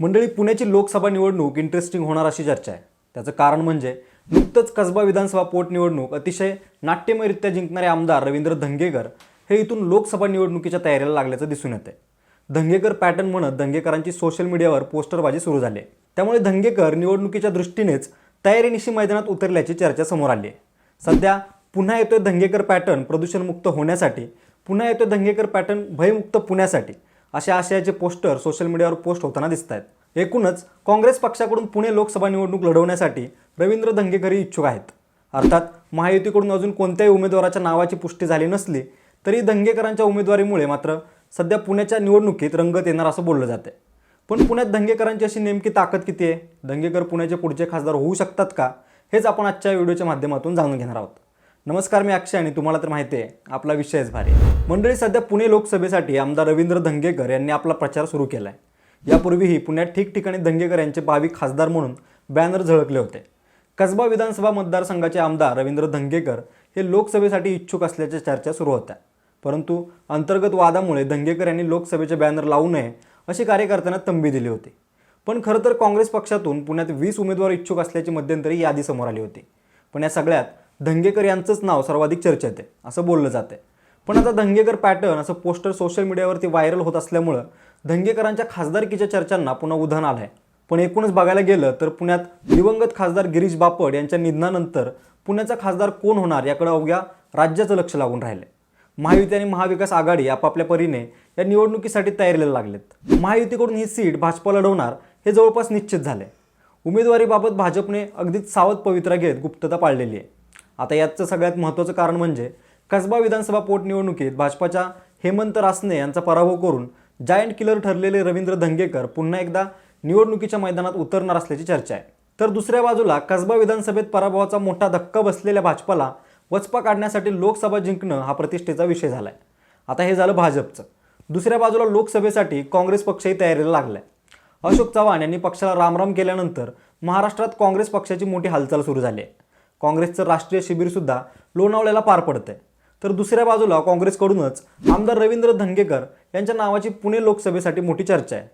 मंडळी पुण्याची लोकसभा निवडणूक इंटरेस्टिंग होणार अशी चर्चा आहे. त्याचं कारण म्हणजे नुकतंच कसबा विधानसभा पोटनिवडणूक अतिशय नाट्यमयरित्या जिंकणारे आमदार रवींद्र धंगेकर हे इथून लोकसभा निवडणुकीच्या तयारीला लागल्याचं दिसून येते धंगेकर पॅटर्न म्हणत धंगेकरांची सोशल मीडियावर पोस्टरबाजी सुरू झाली. त्यामुळे धंगेकर निवडणुकीच्या दृष्टीनेच तयारीनिशी मैदानात उतरल्याची चर्चा समोर आली आहे. सध्या पुन्हा येतोय धंगेकर पॅटर्न प्रदूषणमुक्त होण्यासाठी पुन्हा येतोय धंगेकर पॅटर्न भयमुक्त पुण्यासाठी. अशा आशयाचे पोस्टर सोशल मीडियावर पोस्ट होताना दिसत आहेत एकूणच काँग्रेस पक्षाकडून पुणे लोकसभा निवडणूक लढवण्यासाठी रवींद्र धंगेकरी इच्छुक आहेत. अर्थात महायुतीकडून अजून कोणत्याही उमेदवाराच्या नावाची पुष्टी झाली नसली तरी धंगेकरांच्या उमेदवारीमुळे मात्र सध्या पुण्याच्या निवडणुकीत रंगत येणार असं बोललं जाते पण पुण्यात दंगेकरांची अशी नेमकी ताकद किती आहे दंगेकर पुण्याचे पुढचे खासदार होऊ शकतात का? हेच आपण आजच्या व्हिडिओच्या माध्यमातून जाणून घेणार आहोत. नमस्कार मी अक्षय आणि तुम्हाला तर माहिती आहे आपला विषयच भारी मंडळी सध्या पुणे लोकसभेसाठी आमदार रवींद्र धंगेकर यांनी आपला प्रचार सुरू केला आहे यापूर्वीही पुण्यात ठिकठिकाणी धंगेकर यांचे भावी खासदार म्हणून बॅनर झळकले होते. कसबा विधानसभा मतदारसंघाचे आमदार रवींद्र धंगेकर हे लोकसभेसाठी इच्छुक असल्याच्या चर्चा सुरू होत्या. परंतु अंतर्गत वादामुळे धंगेकर यांनी लोकसभेचे बॅनर लावू नये अशी कार्यकर्त्यांना तंबी दिली होती. पण खरं तर काँग्रेस पक्षातून पुण्यात वीस उमेदवार इच्छुक असल्याची मध्यंतरी यादी समोर आली होती. पण या सगळ्यात धंगेकर यांचंच नाव सर्वाधिक चर्चेत आहे असं बोललं जाते पण आता धंगेकर पॅटर्न असं पोस्टर सोशल मीडियावरती व्हायरल होत असल्यामुळं धंगेकरांच्या खासदारकीच्या चर्चांना पुन्हा उधाण आलं आहे पण एकूणच बघायला गेलं तर पुण्यात दिवंगत खासदार गिरीश बापट यांच्या निधनानंतर पुण्याचा खासदार कोण होणार याकडे अवघ्या राज्याचं लक्ष लागून राहिलं महायुती आणि महाविकास आघाडी आपापल्या परीने या निवडणुकीसाठी तयारीला लागलेत. महायुतीकडून ही सीट भाजपा लढवणार हे जवळपास निश्चित झाले उमेदवारीबाबत भाजपने अगदीच सावध पवित्रा घेत गुप्तता पाळलेली आहे. आता याचं सगळ्यात महत्त्वाचं कारण म्हणजे कसबा विधानसभा पोटनिवडणुकीत भाजपाच्या हेमंत रासने यांचा पराभव करून जायंट किलर ठरलेले रवींद्र धंगेकर पुन्हा एकदा निवडणुकीच्या मैदानात उतरणार असल्याची चर्चा आहे. तर दुसऱ्या बाजूला कसबा विधानसभेत पराभवाचा मोठा धक्का बसलेल्या भाजपाला वचपा काढण्यासाठी लोकसभा जिंकणं हा प्रतिष्ठेचा विषय झाला आहे आता हे झालं भाजपचं. दुसऱ्या बाजूला लोकसभेसाठी काँग्रेस पक्षही तयारीला लागलाय. अशोक चव्हाण यांनी पक्षाला रामराम केल्यानंतर महाराष्ट्रात काँग्रेस पक्षाची मोठी हालचाल सुरू झाली आहे. काँग्रेसचं राष्ट्रीय शिबिरसुद्धा लोणावळ्याला पार पडतंय. तर दुसऱ्या बाजूला काँग्रेसकडूनच आमदार रवींद्र धंगेकर यांच्या नावाची पुणे लोकसभेसाठी मोठी चर्चा आहे.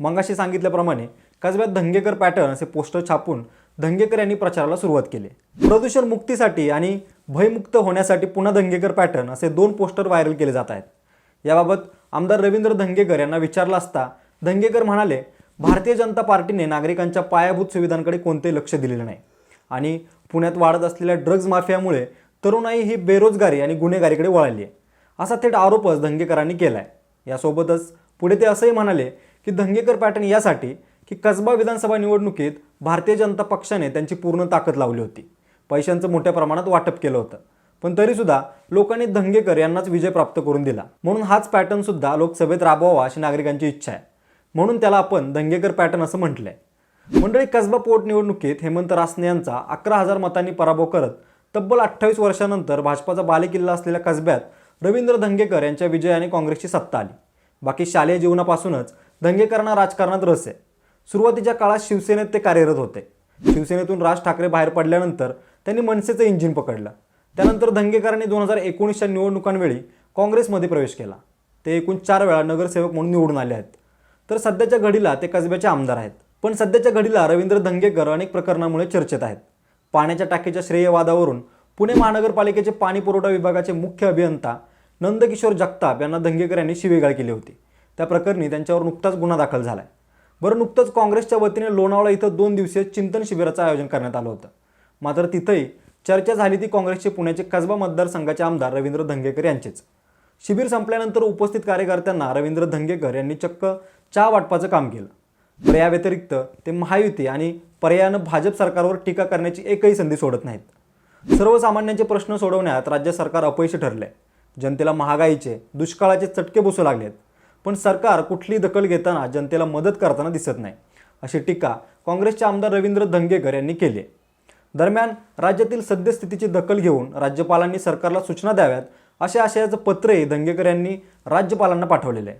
मंगाशी सांगितल्याप्रमाणे कसब्यात धंगेकर पॅटर्न असे पोस्टर छापून धंगेकर यांनी प्रचाराला सुरुवात केली. प्रदूषण मुक्तीसाठी आणि भयमुक्त होण्यासाठी पुन्हा धंगेकर पॅटर्न असे दोन पोस्टर व्हायरल केले जात आहेत. याबाबत आमदार रवींद्र धंगेकर यांना विचारलं असता धंगेकर म्हणाले भारतीय जनता पार्टीने नागरिकांच्या पायाभूत सुविधांकडे कोणतेही लक्ष दिलेलं नाही. आणि पुण्यात वाढत असलेल्या ड्रग्ज माफियामुळे तरुणाई ही बेरोजगारी आणि गुन्हेगारीकडे वळाली आहे. असा थेट आरोपच धंगेकरांनी केला आहे यासोबतच पुढे ते असंही म्हणाले की धंगेकर पॅटर्न यासाठी की कसबा विधानसभा निवडणुकीत भारतीय जनता पक्षाने त्यांची पूर्ण ताकद लावली होती. पैशांचं मोठ्या प्रमाणात वाटप केलं होतं. पण तरीसुद्धा लोकांनी धंगेकर यांनाच विजय प्राप्त करून दिला. म्हणून हाच पॅटर्नसुद्धा लोकसभेत राबवावा अशी नागरिकांची इच्छा आहे. म्हणून त्याला आपण दंगेकर पॅटर्न असं म्हटलं आहे मंडळी कसबा पोटनिवडणुकीत हेमंत रासने यांचा अकरा हजार मतांनी पराभव करत तब्बल अठ्ठावीस वर्षानंतर भाजपाचा बालेकिल्ला असलेल्या कसब्यात रवींद्र धंगेकर यांच्या विजयाने काँग्रेसची सत्ता आली. बाकी शालेय जीवनापासूनच धंगेकरांना राजकारणात रस आहे. सुरुवातीच्या काळात शिवसेनेत ते कार्यरत होते. शिवसेनेतून राज ठाकरे बाहेर पडल्यानंतर त्यांनी मनसेचं इंजिन पकडलं. त्यानंतर धंगेकरांनी दोन हजार एकोणीसच्या निवडणुकांवेळी काँग्रेसमध्ये प्रवेश केला. ते एकूण चार वेळा नगरसेवक म्हणून निवडून आले आहेत. तर सध्याच्या घडीला ते कसब्याचे आमदार आहेत. पण सध्याच्या घडीला रवींद्र धंगेकर अनेक प्रकरणामुळे चर्चेत आहेत. पाण्याच्या टाकीच्या श्रेयवादावरून पुणे महानगरपालिकेचे पाणी पुरवठा विभागाचे मुख्य अभियंता नंदकिशोर जगताप यांना धंगेकर यांनी शिवेगाळ केली होती. त्या प्रकरणी त्यांच्यावर नुकताच गुन्हा दाखल झाला आहे बरं नुकतंच काँग्रेसच्या वतीने लोणावळा इथं दोन दिवसीय चिंतन शिबिराचं आयोजन करण्यात आलं होतं. मात्र तिथंही चर्चा झाली ती काँग्रेसचे पुण्याचे कसबा मतदारसंघाचे आमदार रवींद्र धंगेकर यांचेच. शिबिर संपल्यानंतर उपस्थित कार्यकर्त्यांना रवींद्र धंगेकर यांनी चक्क चहा वाटपाचं काम केलं. तर या व्यतिरिक्त ते महायुती आणि पर्यायानं भाजप सरकारवर टीका करण्याची एकही संधी सोडत नाहीत. सर्वसामान्यांचे प्रश्न सोडवण्यात राज्य सरकार अपयशी ठरले जनतेला महागाईचे दुष्काळाचे चटके बसू लागलेत. पण सरकार कुठली दखल घेताना जनतेला मदत करताना दिसत नाही अशी टीका काँग्रेसचे आमदार रवींद्र धंगेकर यांनी केली दरम्यान राज्यातील सद्यस्थितीची दखल घेऊन राज्यपालांनी सरकारला सूचना द्याव्यात अशा आशयाचं पत्रही धंगेकर यांनी राज्यपालांना पाठवलेलं आहे.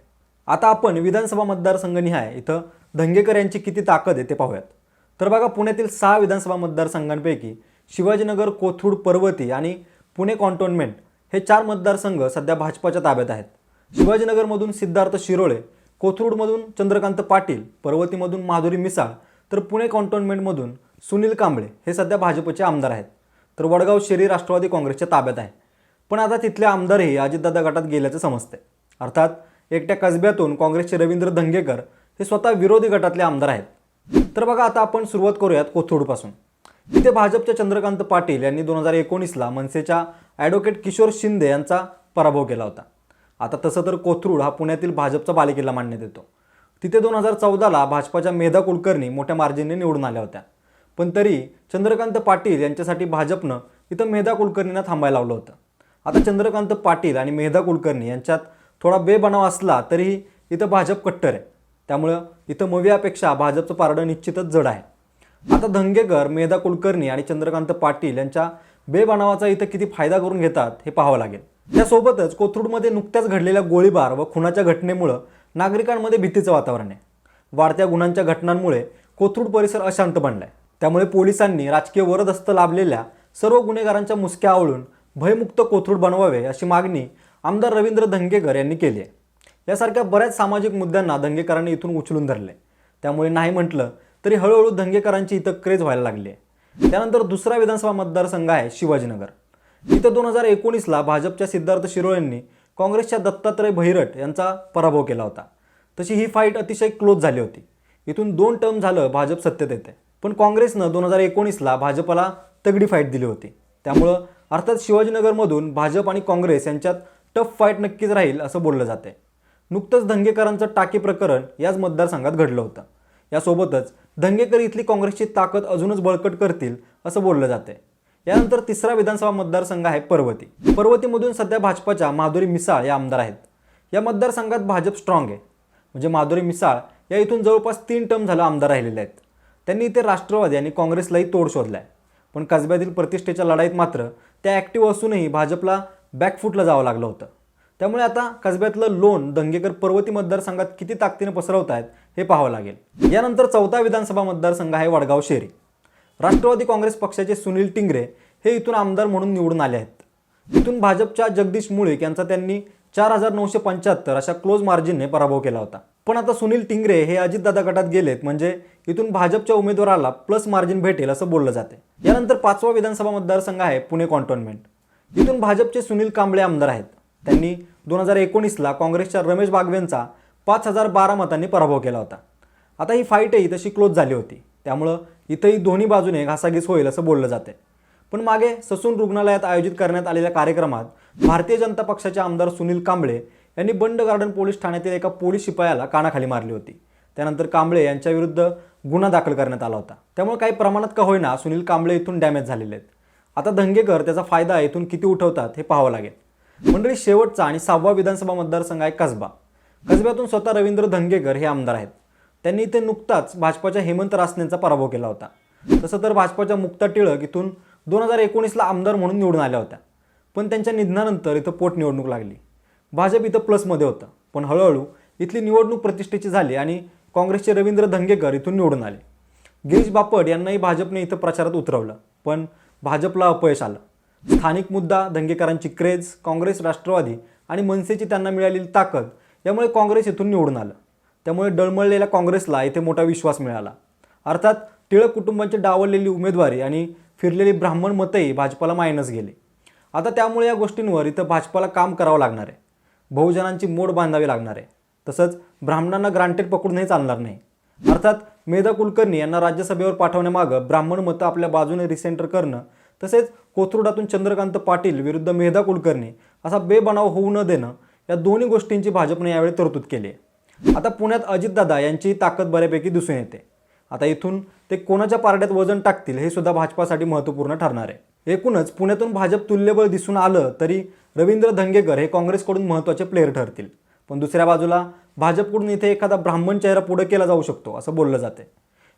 आता आपण विधानसभा मतदारसंघनिहाय इथं धंगेकर यांची किती ताकद आहे ते पाहूयात. तर बघा पुण्यातील सहा विधानसभा मतदारसंघांपैकी शिवाजीनगर कोथरूड पर्वती आणि पुणे कॉन्टोन्मेंट हे चार मतदारसंघ सध्या भाजपाच्या ताब्यात आहेत. शिवाजीनगरमधून सिद्धार्थ शिरोळे कोथरूडमधून चंद्रकांत पाटील पर्वतीमधून माधुरी मिसाळ तर पुणे कॉन्टोन्मेंटमधून सुनील कांबळे हे सध्या भाजपचे आमदार आहेत. तर वडगाव शेरी राष्ट्रवादी काँग्रेसच्या ताब्यात आहे. पण आता तिथले आमदारही अजितदादा गटात गेल्याचं समजते अर्थात एकट्या कसब्यातून काँग्रेसचे रवींद्र धंगेकर हे स्वतः विरोधी गटातले आमदार आहेत. तर बघा आता आपण सुरुवात करूयात कोथरूडपासून. तिथे भाजपच्या चंद्रकांत पाटील यांनी दोन हजार एकोणीसला मनसेच्या ॲडव्होकेट किशोर शिंदे यांचा पराभव केला होता. आता तसं तर कोथरूड हा पुण्यातील भाजपचा बालेकिल्ला मानण्यात येतो. तिथे दोन हजार चौदाला भाजपाच्या मेधा कुलकर्णी मोठ्या मार्जिनने निवडून आल्या होत्या. पण तरी चंद्रकांत पाटील यांच्यासाठी भाजपनं इथं मेधा कुलकर्णींना थांबायला लावलं होतं. आता चंद्रकांत पाटील आणि मेधा कुलकर्णी यांच्यात थोडा बेबनाव असला तरीही इथं भाजप कट्टर आहे. त्यामुळं इथं मवियापेक्षा भाजपचं पारडं निश्चितच जड आहे. आता धंगेकर मेधा कुलकर्णी आणि चंद्रकांत पाटील यांच्या बेबनावाचा इथं किती फायदा करून घेतात हे पाहावं लागेल. त्यासोबतच कोथरूडमध्ये नुकत्याच घडलेल्या गोळीबार व खुनाच्या घटनेमुळं नागरिकांमध्ये भीतीचं वातावरण आहे. वाढत्या गुणांच्या घटनांमुळे कोथरूड परिसर अशांत बनलाय. त्यामुळे पोलिसांनी राजकीय वरदस्त लाभलेल्या सर्व गुन्हेगारांच्या मुसक्या आवळून भयमुक्त कोथरूड बनवावे अशी मागणी आमदार रवींद्र धंगेकर यांनी केली आहे. यासारख्या बऱ्याच सामाजिक मुद्द्यांना दंगेकरांनी इथून उचलून धरले. त्यामुळे नाही म्हटलं तरी हळूहळू दंगेकरांची इथं क्रेज व्हायला लागली आहे त्यानंतर दुसरा विधानसभा मतदारसंघ आहे शिवाजीनगर. इथं दोन हजार एकोणीसला भाजपच्या सिद्धार्थ शिरोळ यांनी काँग्रेसच्या दत्तात्रय भैरट यांचा पराभव केला होता. तशी ही फाईट अतिशय क्लोज झाली होती. इथून दोन टर्म झालं भाजप सत्तेत येते. पण काँग्रेसनं दोन हजार एकोणीसला भाजपला तगडी फाईट दिली होती. त्यामुळं अर्थात शिवाजीनगरमधून भाजप आणि काँग्रेस यांच्यात टफ फाईट नक्कीच राहील असं बोललं जाते नुकतंच धंगेकरांचं टाकी प्रकरण याच मतदारसंघात घडलं होतं. यासोबतच धंगेकर इथली काँग्रेसची ताकद अजूनच बळकट करतील असं बोललं जाते यानंतर तिसरा विधानसभा मतदारसंघ आहे पर्वती. पर्वतीमधून सध्या भाजपाच्या माधुरी मिसाळ या आमदार आहेत. या मतदारसंघात भाजप स्ट्रॉंग आहे. म्हणजे माधुरी मिसाळ या इथून जवळपास तीन टर्म झालं आमदार राहिलेले आहेत. त्यांनी इथे राष्ट्रवादी आणि काँग्रेसलाही तोड शोधलाय. पण कसब्यातील प्रतिष्ठेच्या लढाईत मात्र त्या ॲक्टिव्ह असूनही भाजपला बॅकफुटला जावं लागलं होतं. त्यामुळे आता कसब्यातलं लोन दंगेकर पर्वती मतदारसंघात किती ताकदीने पसरवत आहेत हे पाहावं लागेल. यानंतर चौथा विधानसभा मतदारसंघ आहे वडगाव शेरी राष्ट्रवादी काँग्रेस पक्षाचे सुनील टिंगरे हे इथून आमदार म्हणून निवडून आले आहेत. इथून भाजपच्या जगदीश मुळीक यांचा त्यांनी चार हजार नऊशे पंच्याहत्तर अशा क्लोज मार्जिनने पराभव केला होता. पण आता सुनील टिंगरे हे अजितदादा गटात गेलेत म्हणजे इथून भाजपच्या उमेदवाराला प्लस मार्जिन भेटेल असं बोललं जाते. यानंतर पाचवा विधानसभा मतदारसंघ आहे पुणे कॉन्टोनमेंट इथून भाजपचे सुनील कांबळे आमदार आहेत. त्यांनी दोन हजार एकोणीसला काँग्रेसच्या रमेश बागवेंचा पाच हजार बारा मतांनी पराभव केला होता. आता ही फाईटही तशी क्लोज झाली होती. त्यामुळं इथंही दोन्ही बाजूने घासाघीस होईल असं बोललं जाते पण मागे ससून रुग्णालयात आयोजित करण्यात आलेल्या कार्यक्रमात भारतीय जनता पक्षाचे आमदार सुनील कांबळे यांनी बंड गार्डन पोलीस ठाण्यातील एका पोलीस शिपायाला कानाखाली मारली होती. त्यानंतर कांबळे यांच्याविरुद्ध गुन्हा दाखल करण्यात आला होता. त्यामुळे काही प्रमाणात का होईना सुनील कांबळे इथून डॅमेज झालेले आहेत. आता धंगेकर त्याचा फायदा इथून किती उठवतात हे पाहावं लागेल. मंडळी शेवटचा आणि सहावा विधानसभा मतदारसंघ आहे कसबा. कसब्यातून स्वतः रवींद्र धंगेकर हे आमदार आहेत. त्यांनी इथे नुकताच भाजपाच्या हेमंत रासनेंचा पराभव केला होता. तसं तर भाजपाच्या मुक्ता टिळक इथून दोन हजार एकोणीसला आमदार म्हणून निवडून आल्या होत्या. पण त्यांच्या निधनानंतर इथं पोटनिवडणूक लागली. भाजप इथं प्लसमध्ये होतं. पण हळूहळू इथली निवडणूक प्रतिष्ठेची झाली आणि काँग्रेसचे रवींद्र धंगेकर इथून निवडून आले. गिरीश बापट यांनाही भाजपने इथं प्रचारात उतरवलं. पण भाजपला अपयश आलं. स्थानिक मुद्दा दंगेकरांची क्रेज काँग्रेस राष्ट्रवादी आणि मनसेची त्यांना मिळालेली ताकद यामुळे काँग्रेस इथून निवडून आलं. त्यामुळे डळमळलेल्या काँग्रेसला येथे मोठा विश्वास मिळाला. अर्थात टिळक कुटुंबाची डावललेली उमेदवारी आणि फिरलेली ब्राह्मण मतही भाजपाला मायनस गेले. आता त्यामुळे या गोष्टींवर इथं भाजपाला काम करावं लागणार आहे. बहुजनांची मोड बांधावी लागणार आहे. तसंच ब्राह्मणांना ग्रांटेड पकडूनही चालणार नाही. अर्थात मेधा कुलकर्णी यांना राज्यसभेवर पाठवण्यामागं ब्राह्मण मतं आपल्या बाजूने रिसेंटर करणं तसेच कोथरूडातून चंद्रकांत पाटील विरुद्ध मेधा कुलकर्णी असा बेबनाव होऊ न देणं या दोन्ही गोष्टींची भाजपने यावेळी तरतूद केली आहे. आता पुण्यात अजितदादा यांची ताकद बऱ्यापैकी दिसून येते. आता इथून ते कोणाच्या पारड्यात वजन टाकतील हे सुद्धा भाजपासाठी महत्त्वपूर्ण ठरणार आहे. एकूणच पुण्यातून भाजप तुल्यबळ दिसून आलं तरी रवींद्र धंगेकर हे काँग्रेसकडून महत्त्वाचे प्लेअर ठरतील. पण दुसऱ्या बाजूला भाजपकडून इथे एखादा ब्राह्मण चेहरा पुढे केला जाऊ शकतो असं बोललं जाते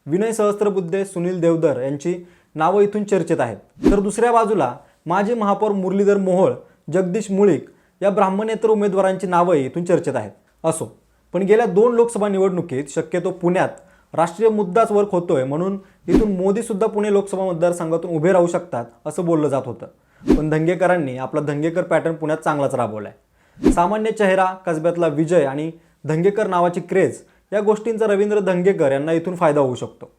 विनय सहस्त्रबुद्धे सुनील देवधर यांची नावं इथून चर्चेत आहेत. तर दुसऱ्या बाजूला माजी महापौर मुरलीधर मोहोळ जगदीश मुळीक या ब्राह्मणेतर उमेदवारांची नावंही इथून चर्चेत आहेत. असो पण गेल्या दोन लोकसभा निवडणुकीत शक्यतो पुण्यात राष्ट्रीय मुद्दाच वर्क होतोय म्हणून इथून मोदी सुद्धा पुणे लोकसभा मतदारसंघातून उभे राहू शकतात असं बोललं जात होतं. पण धंगेकरांनी आपला धंगेकर पॅटर्न पुण्यात चांगलाच राबवलाय. सामान्य चेहरा कसब्यातला विजय आणि धंगेकर नावाची क्रेज या गोष्टींचा रवींद्र धंगेकर यांना इथून फायदा होऊ शकतो.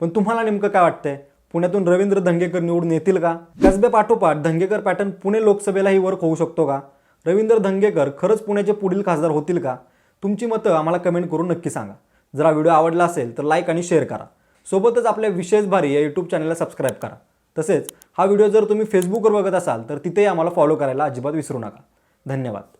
पण तुम्हाला नेमकं काय वाटतंय? पुण्यातून रवींद्र धंगेकर निवडून येतील का? कसबे पाठोपाठ धंगेकर पॅटर्न पुणे लोकसभेलाही वर्क होऊ शकतो का? रवींद्र धंगेकर खरंच पुण्याचे पुढील खासदार होतील का? तुमची मतं आम्हाला कमेंट करून नक्की सांगा. जर हा व्हिडिओ आवडला असेल तर लाईक आणि शेअर करा. सोबतच आपल्या विशेष भारी या यूट्यूब चॅनलला सबस्क्राईब करा. तसेच हा व्हिडिओ जर तुम्ही फेसबुकवर बघत असाल तर तिथेही आम्हाला फॉलो करायला अजिबात विसरू नका. धन्यवाद.